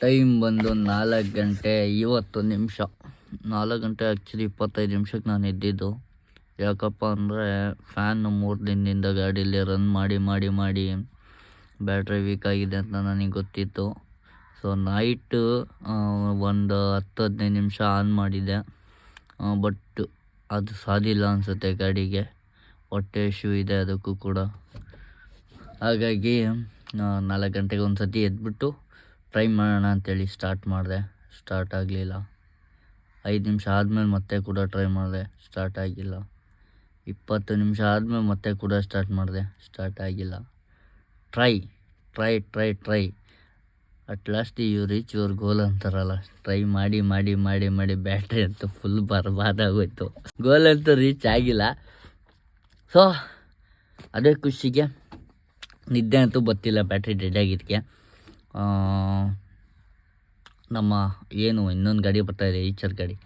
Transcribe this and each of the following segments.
Time ಬಂದು ನಾಲ್ಕು ಗಂಟೆ ಐವತ್ತು ನಿಮಿಷ. ನಾಲ್ಕು ಗಂಟೆ ಆ್ಯಕ್ಚುಲಿ ಇಪ್ಪತ್ತೈದು ನಿಮಿಷಕ್ಕೆ ನಾನು ಇದ್ದಿದ್ದು ಯಾಕಪ್ಪ ಅಂದರೆ ಫ್ಯಾನ್ ಮೂರು ದಿನದಿಂದ ಗಾಡೀಲಿ ರನ್ ಮಾಡಿ ಮಾಡಿ ಮಾಡಿ ಬ್ಯಾಟ್ರಿ ವೀಕ್ ಆಗಿದೆ ಅಂತ ನನಗೆ ಗೊತ್ತಿತ್ತು. ಸೊ ನೈಟು ಒಂದು ಹತ್ತು, ಹದಿನೈದು ನಿಮಿಷ ಆನ್ ಮಾಡಿದೆ ಬಟ್ ಅದು ಸಾಧಿಲ್ಲ ಅನಿಸುತ್ತೆ ಗಾಡಿಗೆ. ಹೊಟ್ಟೆ ಇಶ್ಯೂ ಇದೆ ಅದಕ್ಕೂ ಕೂಡ. ಹಾಗಾಗಿ ನಾಲ್ಕು ಗಂಟೆಗೆ ಒಂದು ಸತಿ ಎದ್ಬಿಟ್ಟು ಟ್ರೈ ಮಾಡೋಣ ಅಂತೇಳಿ ಸ್ಟಾರ್ಟ್ ಮಾಡಿದೆ. ಸ್ಟಾರ್ಟ್ ಆಗಲಿಲ್ಲ. ಐದು ನಿಮಿಷ ಆದಮೇಲೆ ಮತ್ತೆ ಕೂಡ ಟ್ರೈ ಮಾಡಿದೆ. ಸ್ಟಾರ್ಟ್ ಆಗಿಲ್ಲ. ಇಪ್ಪತ್ತು ನಿಮಿಷ ಆದಮೇಲೆ ಮತ್ತೆ ಕೂಡ ಸ್ಟಾರ್ಟ್ ಮಾಡಿದೆ. ಸ್ಟಾರ್ಟ್ ಆಗಿಲ್ಲ. Try try try try at last you reach your goal ಅಂತಾರಲ್ಲ. ಟ್ರೈ ಮಾಡಿ ಮಾಡಿ ಮಾಡಿ ಮಾಡಿ ಬ್ಯಾಟ್ರಿ ಅಂತೂ ಫುಲ್ ಬರ್ಬಾದಾಗೋಯ್ತು ಗೋಲ್ ಅಂತೂ ರೀಚ್ ಆಗಿಲ್ಲ. ಸೊ ಅದೇ ಖುಷಿಗೆ ನಿದ್ದೆ ಅಂತೂ ಬತ್ತಿಲ್ಲ ಬ್ಯಾಟ್ರಿ ಡೆಡ್ ಆಗಿದ್ದಕ್ಕೆ. ನಮ್ಮ ಏನು ಇನ್ನೊಂದು ಗಾಡಿ ಬರ್ತಾ ಇದೆ, ಈಚರ್ ಗಾಡಿ.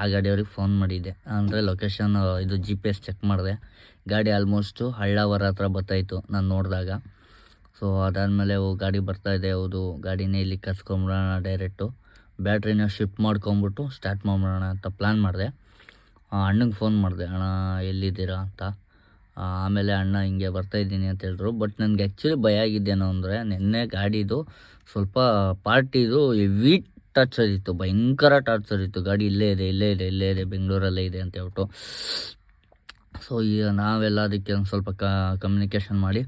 ಆ ಗಾಡಿಯವ್ರಿಗೆ ಫೋನ್ ಮಾಡಿದ್ದೆ. ಅಂದರೆ ಲೊಕೇಶನ್ ಇದು ಜಿ ಪಿ ಎಸ್ ಚೆಕ್ ಮಾಡಿದೆ. ಗಾಡಿ ಆಲ್ಮೋಸ್ಟು ಹಳ್ಳವರ ಹತ್ರ ಬರ್ತಾಯಿತ್ತು ನಾನು ನೋಡಿದಾಗ. ಸೊ ಅದಾದಮೇಲೆ ಗಾಡಿ ಇದೆ, ಹೌದು, ಗಾಡಿನೇ ಇಲ್ಲಿ ಕರ್ಸ್ಕೊಂಬಿಡೋಣ ಡೈರೆಕ್ಟು ಬ್ಯಾಟ್ರಿನ ಶಿಫ್ಟ್ ಮಾಡ್ಕೊಂಬಿಟ್ಟು ಸ್ಟಾರ್ಟ್ ಮಾಡ್ಬಿಡೋಣ ಅಂತ ಪ್ಲ್ಯಾನ್ ಮಾಡಿದೆ. ಅಣ್ಣಂಗೆ ಫೋನ್ ಮಾಡಿದೆ, ಅಣ್ಣ, ಎಲ್ಲಿದ್ದೀರಾ ಅಂತ. ಆಮೇಲೆ ಅಣ್ಣ ಹಿಂಗೆ ಬರ್ತಾಯಿದ್ದೀನಿ ಅಂತ ಹೇಳಿದ್ರು. ಬಟ್ ನನಗೆ ಆ್ಯಕ್ಚುಲಿ ಭಯ ಆಗಿದ್ದೇನೋ ಅಂದರೆ, ನಿನ್ನೆ ಗಾಡಿದು ಸ್ವಲ್ಪ ಪಾರ್ಟಿದು ಹೆವಿ ಟಾರ್ಚರ್ ಇತ್ತು, ಭಯಂಕರ ಟಾರ್ಚರ್ ಇತ್ತು. ಗಾಡಿ ಇಲ್ಲೇ ಇದೆ ಇಲ್ಲೇ ಇದೆ ಇಲ್ಲೇ ಇದೆ, ಬೆಂಗಳೂರಲ್ಲೇ ಇದೆ ಅಂತ ಹೇಳ್ಬಿಟ್ಟು. ಸೊ ಈಗ ನಾವೆಲ್ಲ ಅದಕ್ಕೆ ಒಂದು ಸ್ವಲ್ಪ ಕಮ್ಯುನಿಕೇಷನ್ ಮಾಡಿ,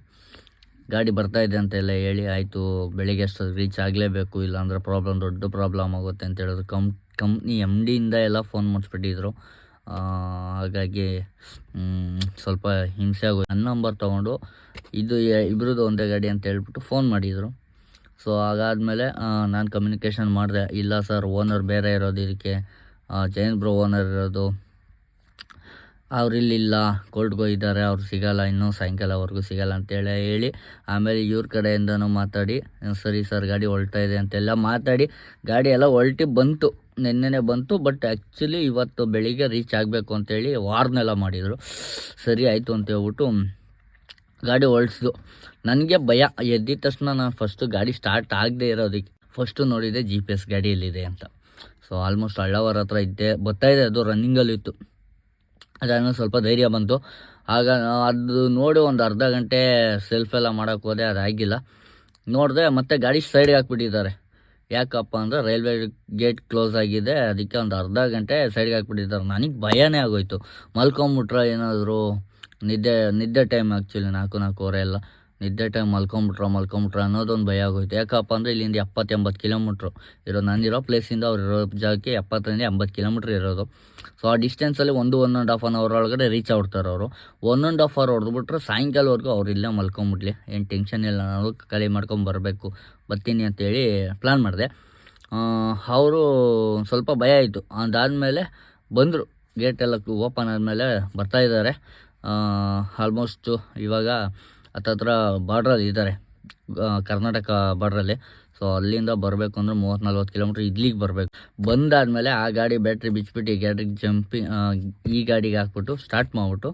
ಗಾಡಿ ಬರ್ತಾ ಇದೆ ಅಂತೆಲ್ಲ ಹೇಳಿ, ಆಯಿತು, ಬೆಳಿಗ್ಗೆ ಅಷ್ಟು ರೀಚ್ ಆಗಲೇಬೇಕು, ಇಲ್ಲಾಂದ್ರೆ ಪ್ರಾಬ್ಲಮ್ ದೊಡ್ಡ ಪ್ರಾಬ್ಲಮ್ ಆಗುತ್ತೆ ಅಂತ ಹೇಳಿದ್ರು. ಕಮ್ ಕಂಪ್ನಿ ಎಂ ಡಿಯಿಂದ ಎಲ್ಲ ಫೋನ್ ಮಾಡಿಸ್ಬಿಟ್ಟಿದ್ರು. ಹಾಗಾಗಿ ಸ್ವಲ್ಪ ಹಿಂಸೆ ಆಗೋದು ನನ್ನ ನಂಬರ್ ತೊಗೊಂಡು, ಇದು, ಇಬ್ರದ್ದು ಒಂದೇ ಗಾಡಿ ಅಂತ ಹೇಳ್ಬಿಟ್ಟು ಫೋನ್ ಮಾಡಿದರು. ಸೊ ಅದಾದಮೇಲೆ ನಾನು ಕಮ್ಯುನಿಕೇಷನ್ ಮಾಡಿದೆ, ಇಲ್ಲ ಸರ್ ಓನರ್ ಬೇರೆ ಇರೋದು ಇದಕ್ಕೆ ಜೈನ್ ಬ್ರೋ ಓನರ್ ಇರೋದು. ಅವ್ರು ಇಲ್ಲಿಲ್ಲ ಕೋರ್ಟ್ಗೆ ಇದ್ದಾರೆ, ಅವ್ರು ಸಿಗಲ್ಲ, ಇನ್ನೂ ಸಾಯಂಕಾಲವರೆಗೂ ಸಿಗಲ್ಲ ಅಂತೇಳಿ ಹೇಳಿ, ಆಮೇಲೆ ಇವ್ರ ಕಡೆಯಿಂದನೂ ಮಾತಾಡಿ ಸರಿ ಸರ್ ಗಾಡಿ ಹೊಲ್ತಾ ಇದೆ ಅಂತೆಲ್ಲ ಮಾತಾಡಿ, ಗಾಡಿ ಎಲ್ಲ ಹೊಲ್ಟಿ ಬಂತು, ನಿನ್ನೆನೇ ಬಂತು ಬಟ್ ಆ್ಯಕ್ಚುಲಿ ಇವತ್ತು ಬೆಳಿಗ್ಗೆ ರೀಚ್ ಆಗಬೇಕು ಅಂತೇಳಿ ವಾರ್ನೆಲ್ಲ ಮಾಡಿದರು. ಸರಿ ಆಯಿತು ಅಂತ ಹೇಳ್ಬಿಟ್ಟು ಗಾಡಿ ಓಡಿಸ್ದು ನನಗೆ ಭಯ, ಎದ್ದಿದ ತಕ್ಷಣ ನಾನು ಫಸ್ಟು ಗಾಡಿ ಸ್ಟಾರ್ಟ್ ಆಗದೆ ಇರೋದಕ್ಕೆ. ಫಸ್ಟು ನೋಡಿದೆ ಜಿ ಪಿ ಎಸ್ ಗಾಡಿಯಲ್ಲಿದೆ ಅಂತ. ಸೊ ಆಲ್ಮೋಸ್ಟ್ ಹಳ್ಳವರ ಹತ್ರ ಇದ್ದೆ. ಬರ್ತಾಯಿದೆ ಅದು ರನ್ನಿಂಗಲ್ಲಿತ್ತು ಅದಾದ್ಮೇಲೆ ಸ್ವಲ್ಪ ಧೈರ್ಯ ಬಂತು. ಆಗ ಅದು ನೋಡಿ ಒಂದು ಅರ್ಧ ಗಂಟೆ ಸೆಲ್ಫ್ ಎಲ್ಲ ಮಾಡೋಕ್ಕೆ ಹೋದೆ ಅದಾಗಿಲ್ಲ ನೋಡಿದೆ ಮತ್ತೆ ಗಾಡಿ ಸೈಡ್ಗೆ ಹಾಕ್ಬಿಟ್ಟಿದ್ದಾರೆ. ಯಾಕಪ್ಪ ಅಂದರೆ ರೈಲ್ವೆ ಗೇಟ್ ಕ್ಲೋಸ್ ಆಗಿದೆ, ಅದಕ್ಕೆ ಒಂದು ಅರ್ಧ ಗಂಟೆ ಸೈಡ್ಗೆ ಹಾಕ್ಬಿಟ್ಟಿದ್ದಾರೆ. ನನಗೆ ಭಯನೇ ಆಗೋಯ್ತು. ಮಲ್ಕೊಂಬಿಟ್ರೆ ಏನಾದರೂ? ನಿದ್ದೆ ನಿದ್ದೆ ಟೈಮ್ ಆ್ಯಕ್ಚುಲಿ ನಾಲ್ಕು ನಾಲ್ಕೂವರೆ ಎಲ್ಲ. ನಿದ್ದೆ ಟೈಮ್ ಮಲ್ಕೊಂಬಿಟ್ರ ಮಲ್ಕೊಂಬಿಟ್ರ ಅನ್ನೋದೊಂದು ಭಯ ಆಗೋಯ್ತು. ಯಾಕಪ್ಪ ಅಂದರೆ ಇಲ್ಲಿಂದ ಎಪ್ಪತ್ತು ಎಂಬತ್ತು ಕಿಲೋಮೀಟ್ರು ಇರೋ ನಾನಿರೋ ಪ್ಲೇಸಿಂದ ಅವ್ರು ಇರೋ ಜಾಗಕ್ಕೆ ಎಪ್ಪತ್ತರಿಂದ ಎಂಬತ್ತು ಕಿಲೋಮೀಟ್ರ್ ಇರೋದು. ಸೊ ಆ ಡಿಸ್ಟೆನ್ಸಲ್ಲಿ ಒಂದು one and half an hour ಒಳಗಡೆ ರೀಚ್ ಆಗ್ತಾರೆ ಅವರು. ಒನ್ ಆ್ಯಂಡ್ ಹಾಫ್ ಅವರ್ ಹೊಡೆದ್ಬಿಟ್ರೆ ಸಾಯಂಕಾಲವರೆಗೂ ಅವ್ರು ಇಲ್ಲೇ ಮಲ್ಕೊಂಬಿಡ್ಲಿ. ಏನು ಟೆನ್ಷನ್ ಇಲ್ಲ, ನಾನು ಖಾಲಿ ಮಾಡ್ಕೊಂಡು ಬರಬೇಕು. ಬರ್ತೀನಿ ಅಂತೇಳಿ ಪ್ಲ್ಯಾನ್ ಮಾಡಿದೆ. ಅವರು ಸ್ವಲ್ಪ ಭಯ ಆಯಿತು. ಅದಾದಮೇಲೆ ಬಂದರು. ಗೇಟ್ ಎಲ್ಲ ಓಪನ್ ಆದಮೇಲೆ ಬರ್ತಾಯಿದ್ದಾರೆ ಆಲ್ಮೋಸ್ಟು ಇವಾಗ ಹತ್ತತ್ರ ಬಾರ್ಡ್ರಲ್ಲಿ ಇದ್ದಾರೆ. ಕರ್ನಾಟಕ ಬಾರ್ಡ್ರಲ್ಲಿ ಸೊ ಅಲ್ಲಿಂದ ಬರಬೇಕು ಅಂದ್ರೆ ಮೂವತ್ತು ನಲ್ವತ್ತು ಕಿಲೋಮೀಟ್ರ್ ಇಲ್ಲಿಗೆ ಬರಬೇಕು. ಬಂದಾದಮೇಲೆ ಆ ಗಾಡಿ ಬ್ಯಾಟ್ರಿ ಬಿಚ್ಚಿಬಿಟ್ಟು ಈ ಗಾಡಿಗೆ ಜಂಪಿ ಈ ಗಾಡಿಗೆ ಹಾಕ್ಬಿಟ್ಟು ಸ್ಟಾರ್ಟ್ ಮಾಡಿಬಿಟ್ಟು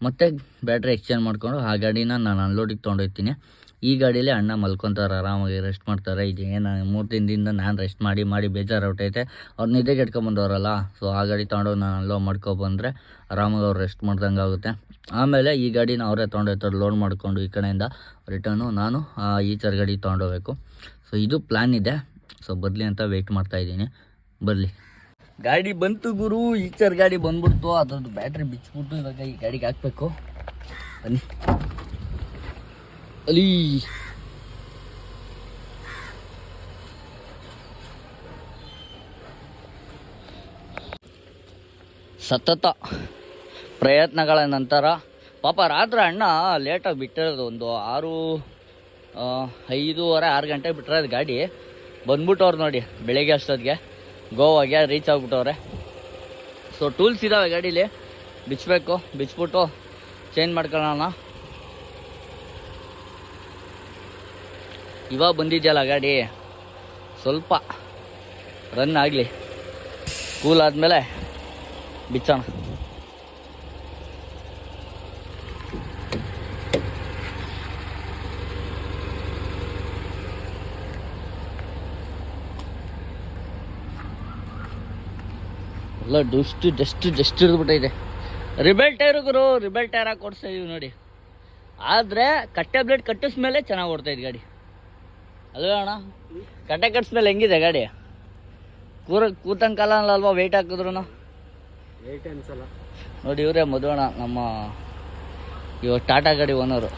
ಮತ್ತೆ ಬ್ಯಾಟ್ರಿ ಎಕ್ಸ್ಚೇಂಜ್ ಮಾಡಿಕೊಂಡು ಆ ಗಾಡಿನ ನಾನು ಅನ್ಲೋಡಿಗೆ ತೊಗೊಂಡೋಗ್ತೀನಿ ಈ ಗಾಡೀಲಿ ಅಣ್ಣ ಮಲ್ಕೊತಾರೆ, ಆರಾಮಾಗಿ ರೆಸ್ಟ್ ಮಾಡ್ತಾರೆ. ಇದು ಏನು ಮೂರು ದಿನದಿಂದ ನಾನು ರೆಸ್ಟ್ ಮಾಡಿ ಮಾಡಿ ಬೇಜಾರು ಹೊಟ್ಟೈತೆ ಅವ್ರು ನಿದ್ದೆ ಕೆಟ್ಕೊಂಬಂದವರಲ್ಲ ಸೊ ಆ ಗಾಡಿ ತೊಗೊಂಡು ನಾನು ಅಲ್ಲೋ ಮಾಡ್ಕೊಬಂದರೆ ಆರಾಮಾಗಿ ಅವ್ರು ರೆಸ್ಟ್ ಮಾಡ್ದಂಗೆ ಆಗುತ್ತೆ. ಆಮೇಲೆ ಈ ಗಾಡಿನ ಅವರೇ ತೊಗೊಂಡೋಗ್ತಾರೆ ಲೋಡ್ ಮಾಡಿಕೊಂಡು ಈ ಕಡೆಯಿಂದ. ರಿಟರ್ನು ನಾನು ಈಚರ್ ಗಾಡಿ ತೊಗೊಂಡೋಗ್ಬೇಕು ಸೊ ಇದು ಪ್ಲ್ಯಾನ್ ಇದೆ. ಸೊ ಬರಲಿ ಅಂತ ವೆಯ್ಟ್ ಮಾಡ್ತಾಯಿದ್ದೀನಿ ಬರಲಿ. ಗಾಡಿ ಬಂತು ಗುರು ಈಚರ್ ಗಾಡಿ ಬಂದ್ಬಿಡ್ತು. ಅದ್ರದ್ದು ಬ್ಯಾಟ್ರಿ ಬಿಚ್ಚಿಬಿಟ್ಟು ಇವಾಗ ಈ ಗಾಡಿಗೆ ಹಾಕ್ಬೇಕು. ಬನ್ನಿ. ಅಲ್ಲಿ ಸತತ ಪ್ರಯತ್ನಗಳ ನಂತರ, ಪಾಪ ರಾತ್ರಿ ಅಣ್ಣ ಲೇಟಾಗಿ ಬಿಟ್ಟಿರೋದು ಒಂದು ಆರು ಐದೂವರೆ, ಆರು ಗಂಟೆ ಬಿಟ್ಟಿರೋದು ಗಾಡಿ. ಬಂದ್ಬಿಟ್ಟವ್ರು ನೋಡಿ, ಬೆಳಿಗ್ಗೆ ಅಷ್ಟೊತ್ತಿಗೆ. ಗೋವಾಗೆ ರೀಚ್ ಆಗಿಬಿಟ್ಟವ್ರೆ. ಸೊ ಟೂಲ್ಸ್ ಇದ್ದಾವೆ ಗಾಡೀಲಿ. ಬಿಚ್ಚಬೇಕು ಬಿಚ್ಬಿಟ್ಟು ಚೇಂಜ್ ಮಾಡ್ಕೊಳ್ಳೋಣ. ಇವಾಗ ಬಂದಿದ್ಯಲ್ಲ ಗಾಡಿ? ಸ್ವಲ್ಪ ರನ್ ಆಗಲಿ. ಕೂಲ್ ಆದಮೇಲೆ ಬಿಚ್ಚೋಣ. ಎಲ್ಲ ಡಸ್ಟ್ ಡಸ್ಟ್ ಜಸ್ಟ್ ಇರ್ಬಿಟ್ಟೈತೆ. ರಿಬೆಲ್ ಟೈರ್ ಗುರು ರಿಬೆಲ್ ಟೈರ್ ಹಾಕಿ ನೋಡಿ. ಆದರೆ ಕಟ್ಟೆ ಬ್ಲೇಡ್ ಕಟ್ಟಿಸ್ಮೇಲೆ ಚೆನ್ನಾಗಿ ಓಡ್ತಾಯಿದೆ ಗಾಡಿ. ಅಲ್ವೇ ಅಣ್ಣ ಕಟ್ಟೆ ಕಟ್ಸ್ಮೇಲೆ ಹೆಂಗಿದೆ ಗಾಡಿ? ಕೂರ ಕೂತಂಗೆ ಕಾಲ ಅಲ್ವಾ ವೆಯ್ಟ್ ಹಾಕಿದ್ರು ನೋಡಿ ಇವರೇ ಮದುವಣ ನಮ್ಮ ಇವಾಗ ಟಾಟಾ ಗಾಡಿ ಓನರು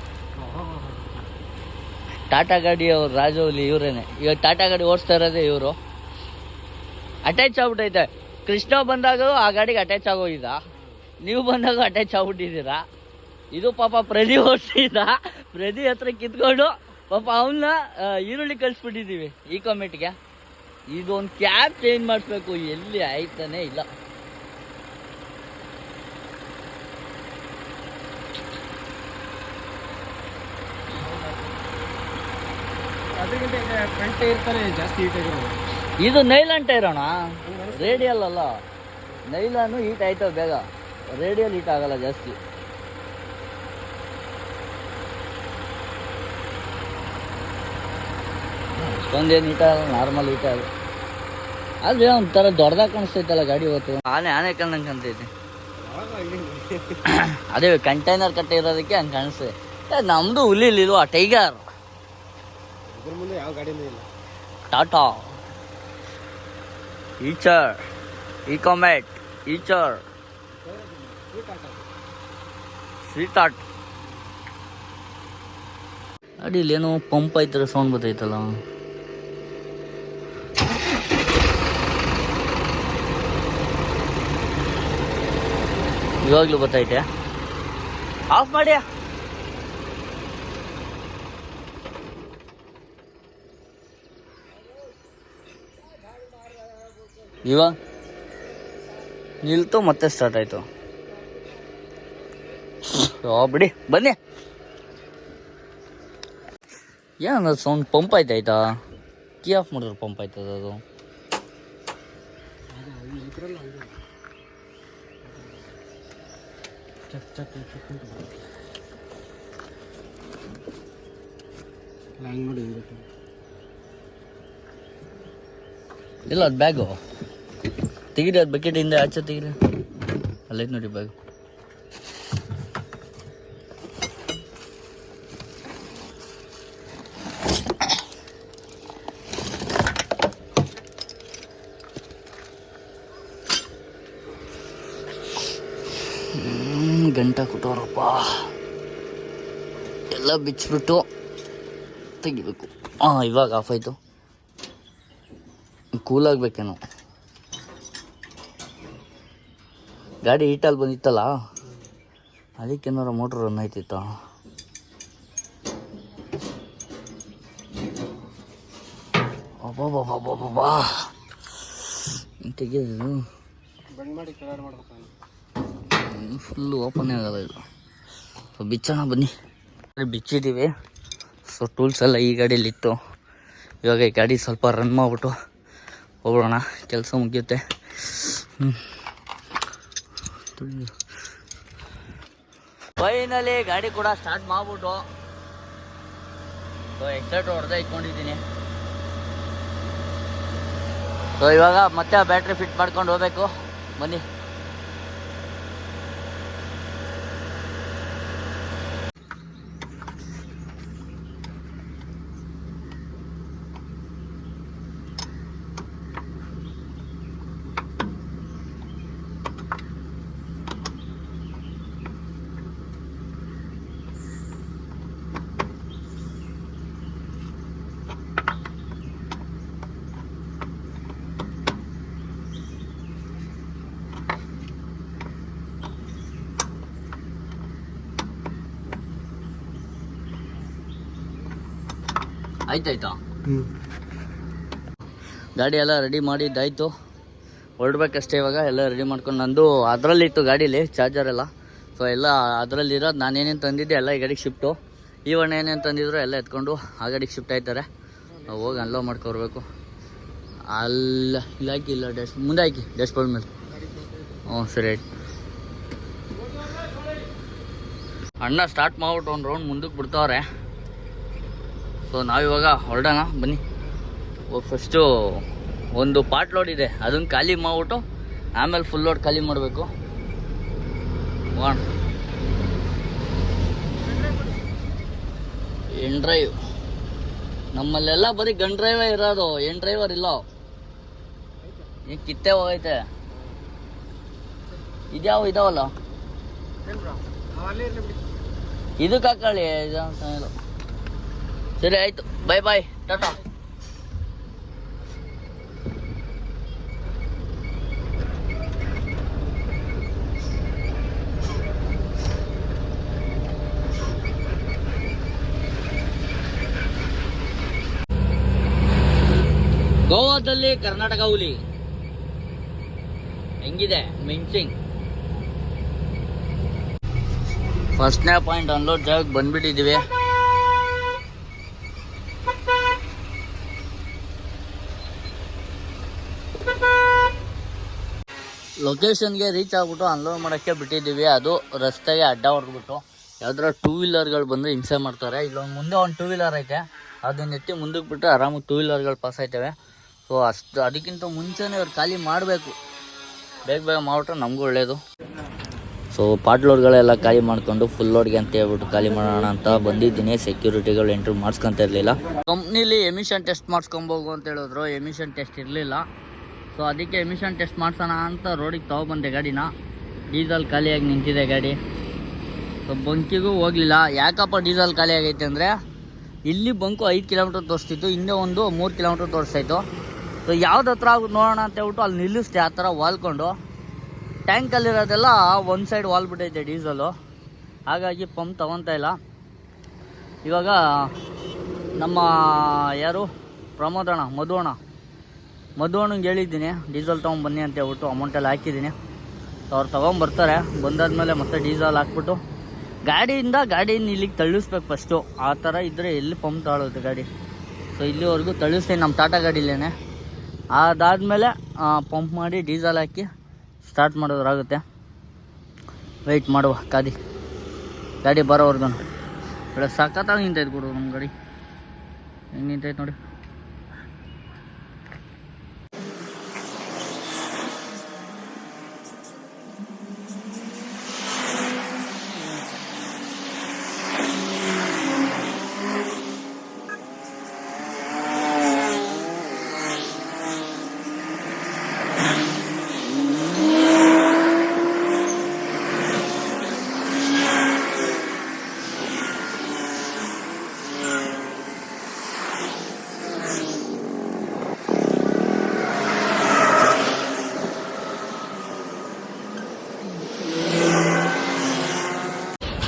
ಟಾಟಾ ಗಾಡಿ ಅವ್ರು ರಾಜವಲ್ಲಿ ಇವರೇನೆ. ಇವಾಗ ಟಾಟಾ ಗಾಡಿ ಓಡಿಸ್ತಾ ಇರೋದೇ ಇವರು. ಅಟ್ಯಾಚ್ ಆಗ್ಬಿಟ್ಟೈತೆ. ಕೃಷ್ಣ ಬಂದಾಗ ಆ ಗಾಡಿಗೆ ಅಟ್ಯಾಚ್ ಆಗೋಗಿದ್ದ ನೀವು ಬಂದಾಗ ಅಟ್ಯಾಚ್ ಆಗ್ಬಿಟ್ಟಿದ್ದೀರಾ. ಇದು ಪಾಪ ಪ್ರದಿ ಓಡಿಸಿದ ಪ್ರದಿ ಹತ್ರ ಕಿತ್ಕೊಂಡು ಪಾಪ ಅವನ್ನ ಈರುಳ್ಳಿ ಕಳಿಸ್ಬಿಟ್ಟಿದ್ದೀವಿ ಈ ಕಾಮೆಂಟ್ಗೆ ಇದೊಂದು ಕ್ಯಾಬ್ ಚೇಂಜ್ ಮಾಡಿಸ್ಬೇಕು ಎಲ್ಲಿ ಆಯ್ತಾನೆ ಇಲ್ಲ. ಇದು ನೈಲಾನ್ ಟೈರ್ ಅಣ್ಣ. ರೇಡಿಯಲ್ ಅಲ್ಲ. ನೈಲಾನು ಹೀಟ್ ಆಯ್ತವೆ ಬೇಗ. ರೇಡಿಯಲ್ ಹೀಟ್ ಆಗಲ್ಲ ಜಾಸ್ತಿ. ಅಷ್ಟೊಂದೇನು ಹೀಟ್ ಆಗಲ್ಲ ನಾರ್ಮಲ್ ಹೀಟ್ ಆಗಲ್ಲ ಆದರೆ ಒಂಥರ ದೊಡ್ಡದಾಗ ಕಾಣಿಸ್ತೈತಲ್ಲ ಗಾಡಿ ಇವತ್ತು. ಆನೆ ಆನೆ ಕಂಡಂಗೆ ಕಾಣ್ತೈತೆ. ಅದೇ ಕಂಟೈನರ್ ಕಟ್ಟೆ ಇರೋದಕ್ಕೆ ಹಂಗೆ ಕಾಣಿಸ್ತದೆ ಏ, ನಮ್ಮದು ಹುಲಿ ಇಲ್ಲಿಲ್ವ ಟೈಗರ್ ಇದ್ರ ಮುಂದೆ ಯಾವ ಗಾಡಿನೂ ಇಲ್ಲ. ಟಾಟಾ ಈಚರ್ ಇಕಾಮೆಟ್ ಈಚರ್ ಸ್ವೀಟ್ ಆರ್ಟ್ ಏನೋ ಪಂಪ್ ಐತರ ಸೌಂಡ್ ಬರ್ತೈತಲ್ಲ ಇವಾಗ್ಲೂ ಗೊತ್ತೈತೆ. ಆಫ್ ಮಾಡಿ. ಇವಾಗ ನಿಲ್ತು, ಮತ್ತೆ ಸ್ಟಾರ್ಟ್ ಆಯ್ತು. ಬಿಡಿ, ಬನ್ನಿ. ಏನಂದ್ರೆ ಸೌಂಡ್ ಪಂಪ್ ಆಯ್ತಾಯ್ತಾ ಕೀ ಆಫ್ ಮಾಡಿದ್ರು ಪಂಪ್ ಆಯ್ತದ ಅದು ಇದ್ರಲ್ಲ ಹಂಗೆ ಚಕ್ ಚಕ್ ಚಕ್ ಅಂತ ಬರುತ್ತೆ. ಇಲ್ಲ, ಹಂಗ್ ನೋಡಿ ಇರುತ್ತೆ. ಇಲ್ಲ ಅದು ಬ್ಯಾಗು ತೆಗೀರಿ ಅದು ಬಕೆಟಿಂದ ಆಚೆ ತೆಗೀರಿ ಅಲ್ಲೈತೆ ನೋಡಿ ಬ್ಯಾಗ್ ಗಂಟ ಕೊಟ್ಟವ್ರಪ್ಪ ಎಲ್ಲ ಬಿಚ್ಚಿಬಿಟ್ಟು ತೆಗಿಬೇಕು. ಹಾಂ ಇವಾಗ ಆಫ್ ಆಯಿತು. ಕೂಲ್ ಆಗ್ಬೇಕೇನೋ. ಗಾಡಿ ಹೀಟಲ್ಲಿ ಬಂದಿತ್ತಲ್ಲ? ಅದಕ್ಕೇನಾರ ಮೋಟ್ರ್ ರನ್ ಆಯ್ತಿತ್ತ? ಅಬ್ಬಬ್ಬಬ್ಬಬ್ಬಬ್ಬಾ ತೆಗೆದು ಬಂದ್ ಮಾಡಿ ಕಲರ್ ಮಾಡ್ಬೇಕು ಫುಲ್ಲು ಓಪನ್ ಆಗಲ್ಲ ಇದು. ಬಿಚ್ಚೋಣ ಬನ್ನಿ. ಬಿಚ್ಚಿದ್ದೀವಿ ಸೊ ಟೂಲ್ಸ್ ಎಲ್ಲ ಈ ಗಾಡೀಲಿತ್ತು ಇವಾಗ ಈ ಗಾಡಿ ಸ್ವಲ್ಪ ರನ್ ಮಾಡಿಬಿಟ್ಟು ಹೋಗೋಣ ಕೆಲಸ ಮುಗಿಯುತ್ತೆ. ಫೈನಲಿ ಗಾಡಿ ಕೂಡ ಸ್ಟಾರ್ಟ್ ಮಾಡಿಬಿಟ್ಟು ಸೊ ಎಕ್ಸೈಟ್ ಹೊಡೆದ ಇಟ್ಕೊಂಡಿದ್ದೀನಿ. ಸೊ ಇವಾಗ ಮತ್ತೆ ಬ್ಯಾಟ್ರಿ ಫಿಟ್ ಮಾಡ್ಕೊಂಡು ಹೋಗ್ಬೇಕು. ಬನ್ನಿ. ಆಯ್ತಾಯ್ತಾ ಗಾಡಿ ಎಲ್ಲ ರೆಡಿ ಮಾಡಿದ್ದಾಯ್ತು. ಹೊರಡ್ಬೇಕಷ್ಟೇ ಇವಾಗ ಎಲ್ಲ ರೆಡಿ ಮಾಡ್ಕೊಂಡು ನಂದು ಅದರಲ್ಲಿತ್ತು ಗಾಡೀಲಿ ಚಾರ್ಜರ್ ಎಲ್ಲ. ಸೊ ಎಲ್ಲ ಅದರಲ್ಲಿರೋದು ನಾನೇನೇನು ತಂದಿದ್ದೆ ಎಲ್ಲ ಈ ಗಾಡಿಗೆ ಶಿಫ್ಟು ಈವಣ್ಣ ಏನೇನು ತಂದಿದ್ರು ಎಲ್ಲ ಎತ್ಕೊಂಡು ಆ ಗಾಡಿಗೆ ಶಿಫ್ಟ್ ಆಯ್ತಾರೆ. ಹೋಗಿ ಅನ್ಲೋ ಮಾಡ್ಕೊರ್ಬೇಕು ಅಲ್ಲ ಇಲ್ಲ ಹಾಕಿ ಇಲ್ಲ ಡ್ಯಾಶ್ ಮುಂದೆ ಹಾಕಿ ಡ್ಯಾಶ್ ಬೋರ್ಡ್ ಮೇಲೆ. ಹ್ಞೂ ಸರಿ ಆಯ್ತು. ಅಣ್ಣ ಸ್ಟಾರ್ಟ್ ಮಾಡ್ಬಿಟ್ಟು ಒಂದು ರೌಂಡ್ ಮುಂದಕ್ಕೆ ಬಿಡ್ತಾವ್ರೆ. ಸೊ ನಾವಿವಾಗ ಹೊರಡೋಣ ಬನ್ನಿ. ಫಸ್ಟು ಒಂದು ಪಾಟ್ ಲೋಡ್ ಇದೆ. ಅದನ್ನು ಖಾಲಿ ಮಾಡಿಬಿಟ್ಟು ಆಮೇಲೆ ಫುಲ್ ಲೋಡ್ ಖಾಲಿ ಮಾಡಬೇಕು. ಒನ್ ಎನ್ ಡ್ರೈವ್ ನಮ್ಮಲ್ಲೆಲ್ಲ ಬರೀ ಗನ್ ಡ್ರೈವೇ ಇರೋದು. ಎನ್ ಡ್ರೈವರ್ ಇಲ್ಲ. ಈಗ ಕಿತ್ತೆ ಹೋಗೈತೆ. ಇದ್ಯಾವ ಇದಾವಲ್ಲ? ಇದಕ್ಕೆ ಹಾಕೊಳ್ಳಿ ಇದು. ಸರಿ ಆಯ್ತು ಬಾಯ್ ಬಾಯ್ ಟಾಟಾ ಗೋವಾದಲ್ಲಿ ಕರ್ನಾಟಕ ಹುಲಿ. ಹೆಂಗಿದೆ? ಮಿಂಚಿಂಗ್. ಫಸ್ಟ್ನೇ ಪಾಯಿಂಟ್ ಅನ್ಲೋಡ್ ಜಾಗಕ್ಕೆ ಬಂದ್ಬಿಟ್ಟಿದ್ದೀವಿ. ಲೊಕೇಶನ್ಗೆ ರೀಚ್ ಆಗ್ಬಿಟ್ಟು ಅನ್ಲೋಡ್ ಮಾಡೋಕ್ಕೆ ಬಿಟ್ಟಿದ್ದೀವಿ. ಅದು ರಸ್ತೆಗೆ ಅಡ್ಡ ಹೊಡೆದ್ಬಿಟ್ಟು. ಯಾವ್ದಾರ ಟೂ ವೀಲರ್ಗಳು ಬಂದು ಹಿಂಸೆ ಮಾಡ್ತಾರೆ. ಇಲ್ಲೊಂದು ಮುಂದೆ ಒಂದು ಟೂ ವೀಲರ್ ಐತೆ. ಅದನ್ನ ಎತ್ತಿ ಮುಂದಕ್ಕೆ ಬಿಟ್ಟು ಆರಾಮಾಗಿ ಟೂ ವೀಲರ್ಗಳು ಪಾಸ್ ಆಯ್ತವೆ. ಸೊ ಅಷ್ಟು ಅದಕ್ಕಿಂತ ಮುಂಚೆನೇ ಅವ್ರು ಖಾಲಿ ಮಾಡಬೇಕು. ಬೇಗ ಬೇಗ ಮಾಡ್ಬಿಟ್ರೆ ನಮಗೂ ಒಳ್ಳೆಯದು ಸೊ ಪಾಟ್ ಲೋಡ್ಗಳೆಲ್ಲ ಖಾಲಿ ಮಾಡ್ಕೊಂಡು ಫುಲ್ ಲೋಡ್ಗೆ ಅಂತ ಹೇಳ್ಬಿಟ್ಟು ಖಾಲಿ ಮಾಡೋಣ ಅಂತ ಬಂದಿದ್ದೀನಿ. ಸೆಕ್ಯೂರಿಟಿಗಳು ಎಂಟ್ರಿ ಮಾಡಿಸ್ಕೊಂತ ಇರಲಿಲ್ಲ. ಕಂಪ್ನಿಲಿ ಎಮಿಷನ್ ಟೆಸ್ಟ್ ಮಾಡಿಸ್ಕೊಬೋದು ಅಂತ ಹೇಳಿದ್ರು. ಎಮಿಷನ್ ಟೆಸ್ಟ್ ಇರಲಿಲ್ಲ. ಸೊ ಅದಕ್ಕೆ ಎಮಿಷನ್ ಟೆಸ್ಟ್ ಮಾಡ್ಸೋಣ ಅಂತ ರೋಡಿಗೆ ತೊಗೊಬಂದೆ ಗಾಡಿನ. ಡೀಸೆಲ್ ಖಾಲಿಯಾಗಿ ನಿಂತಿದೆ ಗಾಡಿ. ಸೊ ಬಂಕಿಗೂ ಹೋಗಲಿಲ್ಲ. ಯಾಕಪ್ಪ ಡೀಸೆಲ್ ಖಾಲಿ ಆಗೈತೆ ಅಂದರೆ, ಇಲ್ಲಿ ಬಂಕು ಐದು ಕಿಲೋಮೀಟ್ರ್ ತೋರಿಸ್ತಿತ್ತು, ಹಿಂದೆ ಒಂದು ಮೂರು ಕಿಲೋಮೀಟ್ರ್ ತೋರಿಸ್ತಾಯಿತ್ತು. ಸೊ ಯಾವ್ದು ಹತ್ರ ಆಗುತ್ತೆ ನೋಡೋಣ ಅಂತ ಹೇಳ್ಬಿಟ್ಟು ಅಲ್ಲಿ ನಿಲ್ಲಿಸ್ದೆ, ಆ ಥರ ವಾಲ್ಕೊಂಡು. ಟ್ಯಾಂಕಲ್ಲಿರೋದೆಲ್ಲ ಒಂದು ಸೈಡ್ ವಾಲ್ಬಿಟ್ಟೈತೆ ಡೀಸೆಲು ಹಾಗಾಗಿ ಪಂಪ್ ತೊಗೊತಾ ಇಲ್ಲ. ಇವಾಗ ನಮ್ಮ ಯಾರು ಪ್ರಮೋದಣ್ಣ ಅಣ್ಣ ಅಣ್ಣಂಗೆ ಹೇಳಿದ್ದೀನಿ ಡೀಸೆಲ್ ತೊಗೊಂಬನ್ನಿ ಅಂತ ಹೇಳ್ಬಿಟ್ಟು ಅಮೌಂಟೆಲ್ಲ ಹಾಕಿದ್ದೀನಿ. ಅವ್ರು ತೊಗೊಂಬರ್ತಾರೆ ಬಂದಾದ್ಮೇಲೆ ಮತ್ತೆ ಡೀಸೆಲ್ ಹಾಕ್ಬಿಟ್ಟು. ಗಾಡಿಯಿಂದ ಗಾಡಿಯಿಂದ ಇಲ್ಲಿಗೆ ತಳ್ಳಿಸ್ಬೇಕು ಫಸ್ಟು ಆ ಥರ ಇದ್ದರೆ ಎಲ್ಲಿ ಪಂಪ್ ತಾಳುತ್ತೆ ಗಾಡಿ? ಸೊ ಇಲ್ಲಿವರೆಗೂ ತಳ್ಳಿಸ್ತೀನಿ ನಮ್ಮ ಟಾಟಾ ಗಾಡಿಲೇನೆ ಅದಾದಮೇಲೆ ಪಂಪ್ ಮಾಡಿ ಡೀಸೆಲ್ ಹಾಕಿ ಸ್ಟಾರ್ಟ್ ಮಾಡೋದ್ರಾಗುತ್ತೆ. ವೆಯ್ಟ್ ಮಾಡುವ ಕಾದಿ ಗಾಡಿ ಬರೋವರೆಗೂ ಒಳ್ಳೆ ಸಖತ್ತಾಗಿ ನಿಂತೈತೆ ಕೊಡು ನಮ್ಮ ಗಾಡಿ. ಹೆಂಗೆ ನಿಂತೈತೆ ನೋಡಿ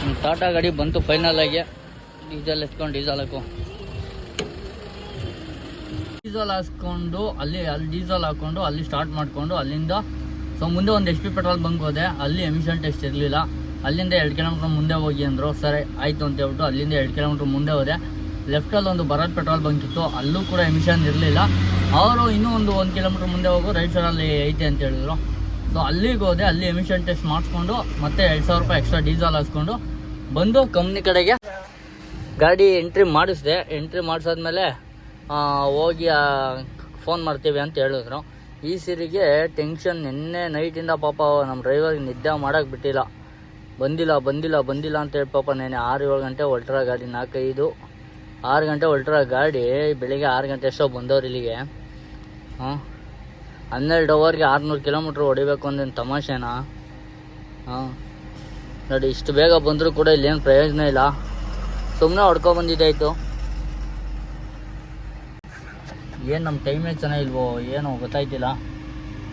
ನಮ್ಮ ಟಾಟಾ ಗಾಡಿ ಬಂತು ಫೈನಲ್ ಆಗಿ. ಡೀಸೆಲ್ ಎತ್ಕೊಂಡು, ಡೀಸೆಲ್ ಹಾಕು. ಡೀಸೆಲ್ ಹಾಸ್ಕೊಂಡು, ಅಲ್ಲಿ ಅಲ್ಲಿ ಡೀಸೆಲ್ ಹಾಕೊಂಡು, ಅಲ್ಲಿ ಸ್ಟಾರ್ಟ್ ಮಾಡಿಕೊಂಡು, ಅಲ್ಲಿಂದ ಸೊ ಮುಂದೆ ಒಂದು ಎಚ್ ಪಿ ಪೆಟ್ರೋಲ್ ಬಂಕ್ ಹೋದೆ. ಅಲ್ಲಿ ಎಮಿಷನ್ ಟೆಸ್ಟ್ ಇರಲಿಲ್ಲ. ಅಲ್ಲಿಂದ ಎರಡು ಕಿಲೋಮೀಟ್ರ್ ಮುಂದೆ ಹೋಗಿ ಅಂದರು. ಸರಿ, ಆಯಿತು ಅಂತ ಹೇಳ್ಬಿಟ್ಟು ಅಲ್ಲಿಂದ ಎರಡು ಕಿಲೋಮೀಟ್ರ್ ಮುಂದೆ ಹೋದೆ. ಲೆಫ್ಟಲ್ಲಿ ಒಂದು ಭರತ್ ಪೆಟ್ರೋಲ್ ಬಂಕ್ ಇತ್ತು. ಅಲ್ಲೂ ಕೂಡ ಎಮಿಷನ್ ಇರಲಿಲ್ಲ. ಅವರು ಇನ್ನೂ ಒಂದು ಒಂದು ಕಿಲೋಮೀಟ್ರ್ ಮುಂದೆ ಹೋಗು ರೈಟ್ ಸೈಡಲ್ಲಿ ಐತೆ ಅಂತ ಹೇಳಿದ್ರು. ಸೊ ಅಲ್ಲಿಗೆ ಹೋದೆ. ಅಲ್ಲಿ ಎಮಿಷನ್ ಟೆಸ್ಟ್ ಮಾಡಿಸ್ಕೊಂಡು ಮತ್ತೆ ಎರಡು ಸಾವಿರ ರೂಪಾಯಿ ಎಕ್ಸ್ಟ್ರಾ ಡೀಸೆಲ್ ಹಾಕ್ಸ್ಕೊಂಡು ಬಂದು ಕಂಪ್ನಿ ಕಡೆಗೆ ಗಾಡಿ ಎಂಟ್ರಿ ಮಾಡಿಸಿದೆ. ಎಂಟ್ರಿ ಮಾಡಿಸಾದ್ಮೇಲೆ ಹೋಗಿ ಫೋನ್ ಮಾಡ್ತೀವಿ ಅಂತ ಹೇಳಿದ್ರು. ಈ ಸಿರಿಗೆ ಟೆನ್ಷನ್ ನಿನ್ನೆ ನೈಟಿಂದ ಪಾಪ ನಮ್ಮ ಡ್ರೈವರ್ಗೆ ನಿದ್ದೆ ಮಾಡೋಕೆ ಬಿಟ್ಟಿಲ್ಲ. ಬಂದಿಲ್ಲ ಬಂದಿಲ್ಲ ಬಂದಿಲ್ಲ ಅಂತ ಹೇಳಿ ಪಾಪ ನೆನೆ ಆರು ಏಳು ಗಂಟೆ ಹೊಲ್ಟ್ರ ಗಾಡಿ, ನಾಲ್ಕೈದು, ಆರು ಗಂಟೆ ಹೊಲ್ಟ್ರ ಗಾಡಿ, ಬೆಳಿಗ್ಗೆ ಆರು ಗಂಟೆ ಎಷ್ಟೋ ಬಂದವ್ರು ಇಲ್ಲಿಗೆ. ಹಾಂ, ಹನ್ನೆರಡು ಅವರ್ಗೆ ಆರುನೂರು ಕಿಲೋಮೀಟ್ರ್ ಹೊಡಿಬೇಕು ಅಂದೇನು ತಮಾಷೆನಾ? ಹಾಂ. ನೋಡಿ, ಇಷ್ಟು ಬೇಗ ಬಂದರೂ ಕೂಡ ಇಲ್ಲೇನು ಪ್ರಯೋಜನ ಇಲ್ಲ. ಸುಮ್ಮನೆ ಹೊಡ್ಕೊಬಂದಿದ್ದಾಯಿತು ಏನು ನಮ್ಮ ಟೈಮೇ ಚೆನ್ನಾಗಿಲ್ವೋ, ಏನೋ ಗೊತ್ತಾಯ್ತಿಲ್ಲ.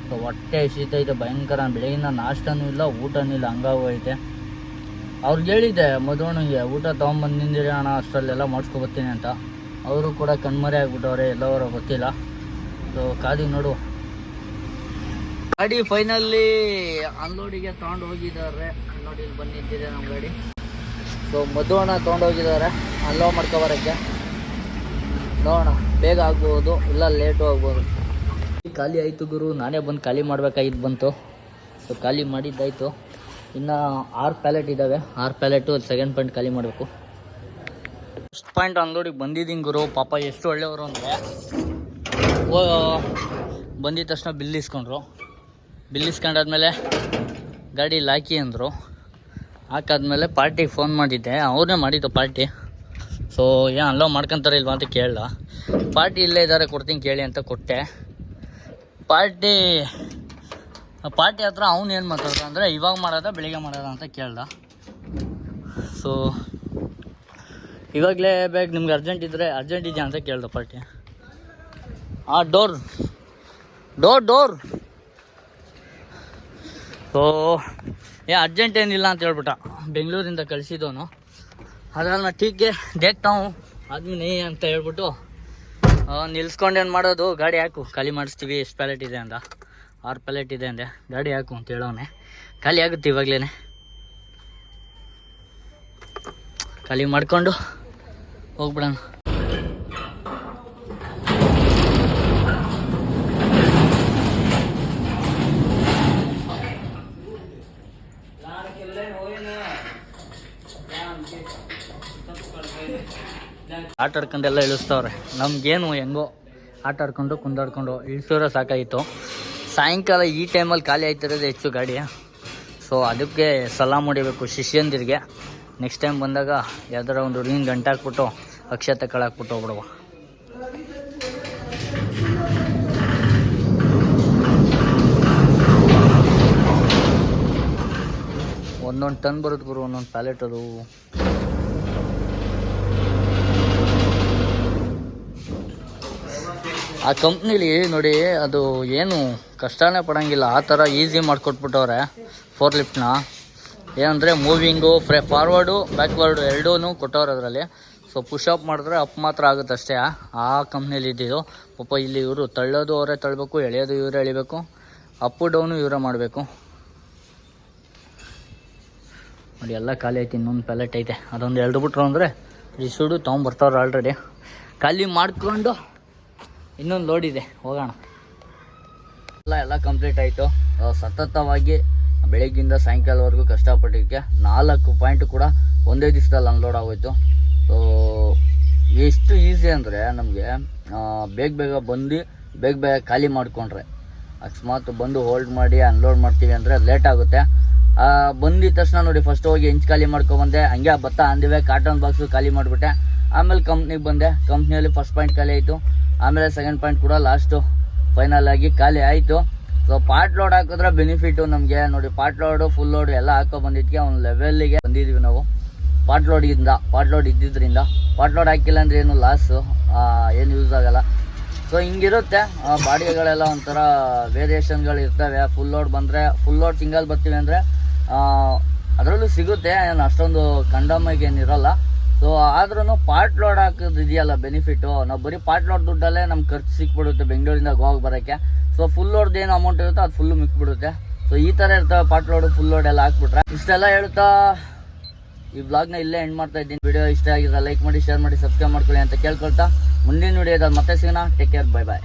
ಸೊ, ಹೊಟ್ಟೆ ಹಸಿತೈತೆ ಭಯಂಕರ. ಬೆಳಗಿನ ನಾಷ್ಟನೂ ಇಲ್ಲ, ಊಟನೂ ಇಲ್ಲ ಹಂಗಾಗೋಯ್ತೆ ಅವ್ರಿಗೆ ಹೇಳಿದ್ದೆ ಮದುವಣಿಗೆ ಊಟ ತೊಗೊಂಬಂದು ನಿಂದಿರಿ ಅಣ್ಣ, ಅಷ್ಟರಲ್ಲೆಲ್ಲ ಮಾಡಿಸ್ಕೊಬತ್ತೀನಿ ಅಂತ. ಅವರು ಕೂಡ ಕಣ್ಮರೆ ಆಗಿಬಿಟ್ಟವ್ರೆ, ಎಲ್ಲವರ ಗೊತ್ತಿಲ್ಲ. ಸೊ ಕಾದಿ ನೋಡು. ಗಾಡಿ ಫೈನಲ್ಲಿ ಅನ್ಲೋಡಿಗೆ ತಗೊಂಡು ಹೋಗಿದ್ದಾರೆ. ನೋಡಿ ಇಲ್ಲಿ ಬಂದು ನಿಂತಿದೆ ನಮ್ಮ ಗಾಡಿ. ಸೊ ಮದುವಣ ತೊಗೊಂಡು ಹೋಗಿದ್ದಾರೆ. ಅನ್ಲೋಡ್ ಮಾಡ್ಕೊಬರಕ್ಕೆ. ನೋಡೋಣ, ಬೇಗ ಆಗ್ಬೋದು, ಇಲ್ಲ ಲೇಟು ಆಗ್ಬೋದು. ಖಾಲಿ ಆಯಿತು ಗುರು, ನಾನೇ ಬಂದು ಖಾಲಿ ಮಾಡಬೇಕಾಗಿದ್ದು ಬಂತು. ಸೊ ಖಾಲಿ ಮಾಡಿದ್ದಾಯಿತು. ಇನ್ನು ಆರು ಪ್ಯಾಲೆಟ್ ಇದ್ದಾವೆ ಆರು ಪ್ಯಾಲೆಟು ಸೆಕೆಂಡ್ ಪಾಯಿಂಟ್ ಖಾಲಿ ಮಾಡಬೇಕು. ಫಸ್ಟ್ ಪಾಯಿಂಟ್ ಅನ್ಲೋಡಿಗೆ ಬಂದಿದ್ದೀನಿ ಗುರು. ಪಾಪ ಎಷ್ಟು ಒಳ್ಳೆಯವರು ಅಂದರೆ ಬಂದಿದ ತಕ್ಷಣ ಬಿಲ್ ಇಸ್ಕೊಂಡ್ರು. ಬಿಲ್ ಇಸ್ಕೊಂಡಾದ್ಮೇಲೆ ಗಾಡಿ ಹಾಕಿ ಅಂದರು. ಹಾಕಾದ್ಮೇಲೆ ಪಾರ್ಟಿಗೆ ಫೋನ್ ಮಾಡಿದ್ದೆ. ಅವ್ರನ್ನೇ ಮಾಡಿದ್ದು ಪಾರ್ಟಿ. ಸೊ ಏನು ಅಲ್ಲೋ ಮಾಡ್ಕೊತಾರೆ ಇಲ್ವಾ ಅಂತ ಕೇಳ್ದ. ಪಾರ್ಟಿ ಇಲ್ಲೇ ಇದ್ದಾರೆ ಕೊಡ್ತೀನಿ ಕೇಳಿ ಅಂತ ಕೊಟ್ಟೆ. ಪಾರ್ಟಿ ಪಾರ್ಟಿ ಹತ್ರ ಅವ್ನು ಏನು ಮಾತಾಡ್ದ ಅಂದರೆ, ಇವಾಗ ಮಾಡೋದ, ಬೆಳಿಗ್ಗೆ ಮಾಡೋದ ಅಂತ ಕೇಳ್ದ. ಸೊ ಇವಾಗಲೇ ಬೇಗ ನಿಮ್ಗೆ ಅರ್ಜೆಂಟ್ ಇದ್ದರೆ ಅರ್ಜೆಂಟ್ ಇದೆಯಾ ಅಂತ ಕೇಳ್ದ ಪಾರ್ಟಿ. ಆ ಡೋರ್ ಡೋರ್ ಡೋರ್ ಸೊ ಏ ಅರ್ಜೆಂಟ್ ಏನಿಲ್ಲ ಅಂತ ಹೇಳ್ಬಿಟ್ಟ. ಬೆಂಗಳೂರಿಂದ ಕಳಿಸಿದವನು ಅದಾದ್ಮೇಲೆ ಟೀಕೆ ಡೇಟ್ ಹೂँ ಆದ್ಮಿ ನೈ ಅಂತ ಹೇಳ್ಬಿಟ್ಟು ನಿಲ್ಸ್ಕೊಂಡು ಏನು ಮಾಡೋದು? ಗಾಡಿ ಹಾಕು. ಖಾಲಿ ಮಾಡಿಸ್ತೀವಿ. ಎಷ್ಟು ಪ್ಯಾಲೆಟ್ ಇದೆ ಅಂದ? ಆರು ಪ್ಯಾಲೆಟ್ ಇದೆ ಅಂದೆ. ಗಾಡಿ ಹಾಕು ಅಂತ ಹೇಳೋನೆ ಖಾಲಿ ಆಗುತ್ತೆ ಇವಾಗಲೇ ಖಾಲಿ ಮಾಡಿಕೊಂಡು ಹೋಗ್ಬಿಡೋಣ. ಆಟ ಆಡ್ಕೊಂಡೆಲ್ಲ ಇಳಿಸ್ತವ್ರೆ. ನಮ್ಗೇನು ಹೆಂಗೋ ಆಟ ಆಡ್ಕೊಂಡು ಕುಂದಾಡ್ಕೊಂಡು ಇಳಿಸೋರೆ ಸಾಕಾಯಿತು. ಸಾಯಂಕಾಲ ಈ ಟೈಮಲ್ಲಿ ಖಾಲಿ ಆಯ್ತಿರೋದು ಹೆಚ್ಚು ಗಾಡಿಯ ಸೊ ಅದಕ್ಕೆ ಸಲಾಮ್ ಹೊಡಿಬೇಕು ಶಿಷ್ಯಂದಿರಿಗೆ. ನೆಕ್ಸ್ಟ್ ಟೈಮ್ ಬಂದಾಗ ಯಾವ್ದಾರ ಒಂದು ಹುಡುಗಿನ ಗಂಟೆ ಹಾಕ್ಬಿಟ್ಟು ಅಕ್ಷತೆ ಕಳಾಕ್ಬಿಟ್ಟು ಹೋಗ್ಬಿಡುವ. ಒಂದೊಂದು ಟನ್ ಬರುತ್ತೆ ಗುರು, ಒಂದೊಂದು ಪ್ಯಾಲೆಟ್ ಅದು. ಆ ಕಂಪ್ನಿಲಿ ನೋಡಿ, ಅದು ಏನು ಕಷ್ಟನೇ ಪಡೋಂಗಿಲ್ಲ. ಆ ಥರ ಈಸಿ ಮಾಡಿಕೊಟ್ಬಿಟ್ಟವ್ರೆ ಫೋರ್ ಲಿಫ್ಟ್ನ ಏನಂದರೆ ಮೂವಿಂಗು ಫ್ರೆ ಫಾರ್ವರ್ಡು ಬ್ಯಾಕ್ವರ್ಡು ಎರಡೂ ಕೊಟ್ಟವ್ರೆ ಅದರಲ್ಲಿ. ಸೊ ಪುಷಪ್ ಮಾಡಿದ್ರೆ ಅಪ್ ಮಾತ್ರ ಆಗುತ್ತೆ ಅಷ್ಟೇ. ಆ ಕಂಪ್ನಿಲಿ ಇದ್ದಿದ್ದು. ಪಾಪ ಇಲ್ಲಿ ಇವರು ತಳ್ಳೋದು ಅವರೇ ತಳ್ಳಬೇಕು ಎಳೆಯೋದು ಇವರೇ ಎಳಿಬೇಕು. ಅಪ್ಪು ಡೌನು ಇವರೇ ಮಾಡಬೇಕು. ನೋಡಿ, ಎಲ್ಲ ಖಾಲಿ ಐತಿ ಇನ್ನೊಂದು ಪ್ಯಾಲೆಟ್ ಐತೆ. ಅದೊಂದು ಎಳ್ದು ಬಿಟ್ರು ಅಂದರೆ ರಿಸೂಡು ತೊಗೊಂಬರ್ತಾವ್ರೆ ಆಲ್ರೆಡಿ ಖಾಲಿ ಮಾಡಿಕೊಂಡು ಇನ್ನೊಂದು ಲೋಡ್ ಇದೆ, ಹೋಗೋಣ. ಎಲ್ಲ ಎಲ್ಲ ಕಂಪ್ಲೀಟ್ ಆಯಿತು. ಸತತವಾಗಿ ಬೆಳಗ್ಗಿಂದ ಸಾಯಂಕಾಲವರೆಗೂ ಕಷ್ಟಪಟ್ಟಿದ್ದಕ್ಕೆ ನಾಲ್ಕು ಪಾಯಿಂಟ್ ಕೂಡ ಒಂದೇ ದಿವಸದಲ್ಲಿ ಅನ್ಲೋಡ್ ಆಗೋಯ್ತು. ಸೊ ಎಷ್ಟು ಈಸಿ ಅಂದರೆ ನಮಗೆ ಬೇಗ ಬೇಗ ಬಂದು ಬೇಗ ಬೇಗ ಖಾಲಿ ಮಾಡಿಕೊಂಡ್ರೆ. ಅಕಸ್ಮಾತ್ ಬಂದು ಹೋಲ್ಡ್ ಮಾಡಿ ಅನ್ಲೋಡ್ ಮಾಡ್ತೀವಿ ಅಂದರೆ ಲೇಟ್ ಆಗುತ್ತೆ. ಬಂದಿದ ತಕ್ಷಣ ನೋಡಿ ಫಸ್ಟ್ ಹೋಗಿ ಹೆಂಚು ಖಾಲಿ ಮಾಡ್ಕೊಬಂದೆ ಹಂಗೆ ಭತ್ತ ಅಂದಿವೆ ಕಾಟನ್ ಬಾಕ್ಸು ಖಾಲಿ ಮಾಡಿಬಿಟ್ಟೆ. ಆಮೇಲೆ ಕಂಪ್ನಿಗೆ ಬಂದೆ. ಕಂಪ್ನಿಯಲ್ಲಿ ಫಸ್ಟ್ ಪಾಯಿಂಟ್ ಖಾಲಿ ಆಯಿತು. ಆಮೇಲೆ ಸೆಕೆಂಡ್ ಪಾಯಿಂಟ್ ಕೂಡ ಲಾಸ್ಟು ಫೈನಲ್ ಆಗಿ ಖಾಲಿ ಆಯಿತು. ಸೊ ಪಾರ್ಟ್ ಲೋಡ್ ಹಾಕಿದ್ರೆ ಬೆನಿಫಿಟು ನಮಗೆ. ನೋಡಿ ಪಾರ್ಟ್ ಲೋಡು ಫುಲ್ ಲೋಡ್ ಎಲ್ಲ ಹಾಕೋ ಬಂದಿದ್ದಕ್ಕೆ ಒಂದು ಲೆವೆಲ್ಲಿಗೆ ಬಂದಿದ್ವಿ ನಾವು. ಪಾರ್ಟ್ ಲೋಡಿಂದ ಪಾರ್ಟ್ ಲೋಡ್ ಇದ್ದಿದ್ದರಿಂದ ಪಾರ್ಟ್ ಲೋಡ್ ಹಾಕಿಲ್ಲ ಅಂದರೆ ಏನು ಲಾಸು ಏನು ಯೂಸ್ ಆಗಲ್ಲ. ಸೊ ಹಿಂಗಿರುತ್ತೆ. ಬಾಡಿಗೆಗಳೆಲ್ಲ ಒಂಥರ ವೇರಿಯೇಷನ್ಗಳು ಇರ್ತವೆ. ಫುಲ್ ಲೋಡ್ ಬಂದರೆ ಫುಲ್ ಲೋಡ್ ಸಿಂಗಲ್ ಬರ್ತೀವಿ ಅಂದರೆ ಅದರಲ್ಲೂ ಸಿಗುತ್ತೆ. ಏನು ಅಷ್ಟೊಂದು ಕಂಡಮಾಗಿ ಏನಿರಲ್ಲ. ಸೊ ಆದ್ರೂ ಪಾರ್ಟ್ ಲೋಡ್ ಹಾಕೋದು ಇದೆಯಲ್ಲ ಬೆನಿಫಿಟ್ಟು ನಾವು ಬರೀ ಪಾರ್ಟ್ ಲೋಡ್ ದುಡ್ಡಲ್ಲೇ ನಮ್ಗೆ ಖರ್ಚು ಸಿಕ್ಬಿಡುತ್ತೆ ಬೆಂಗಳೂರಿಂದ ಗೋವಾಗ ಬರೋಕ್ಕೆ. ಸೊ ಫುಲ್ ಲೋಡ್ದು ಏನು ಅಮೌಂಟ್ ಇರುತ್ತೋ ಅದು ಫುಲ್ಲು ಮಿಕ್ಬಿಡುತ್ತೆ. ಸೊ ಈ ಥರ ಇರ್ತವೆ ಪಾರ್ಟ್ ಲೋಡು ಫುಲ್ ಲೋಡ್ ಎಲ್ಲ ಹಾಕ್ಬಿಟ್ರೆ. ಇಷ್ಟೆಲ್ಲ ಹೇಳ್ತಾ ಈ ಬ್ಲಾಗ್ನ ಇಲ್ಲೇ ಎಂಡ್ ಮಾಡ್ತಾ ಇದ್ದೀನಿ. ವಿಡಿಯೋ ಇಷ್ಟ ಆಗಿದ್ರೆ ಲೈಕ್ ಮಾಡಿ ಶೇರ್ ಮಾಡಿ ಸಬ್ಸ್ಕ್ರೈಬ್ ಮಾಡ್ಕೊಳ್ಳಿ ಅಂತ ಕೇಳ್ಕೊಳ್ತಾ. ಮುಂದಿನ ವಿಡಿಯೋದಲ್ಲಿ ಮತ್ತೆ ಸಿಗೋಣ. Take care bye bye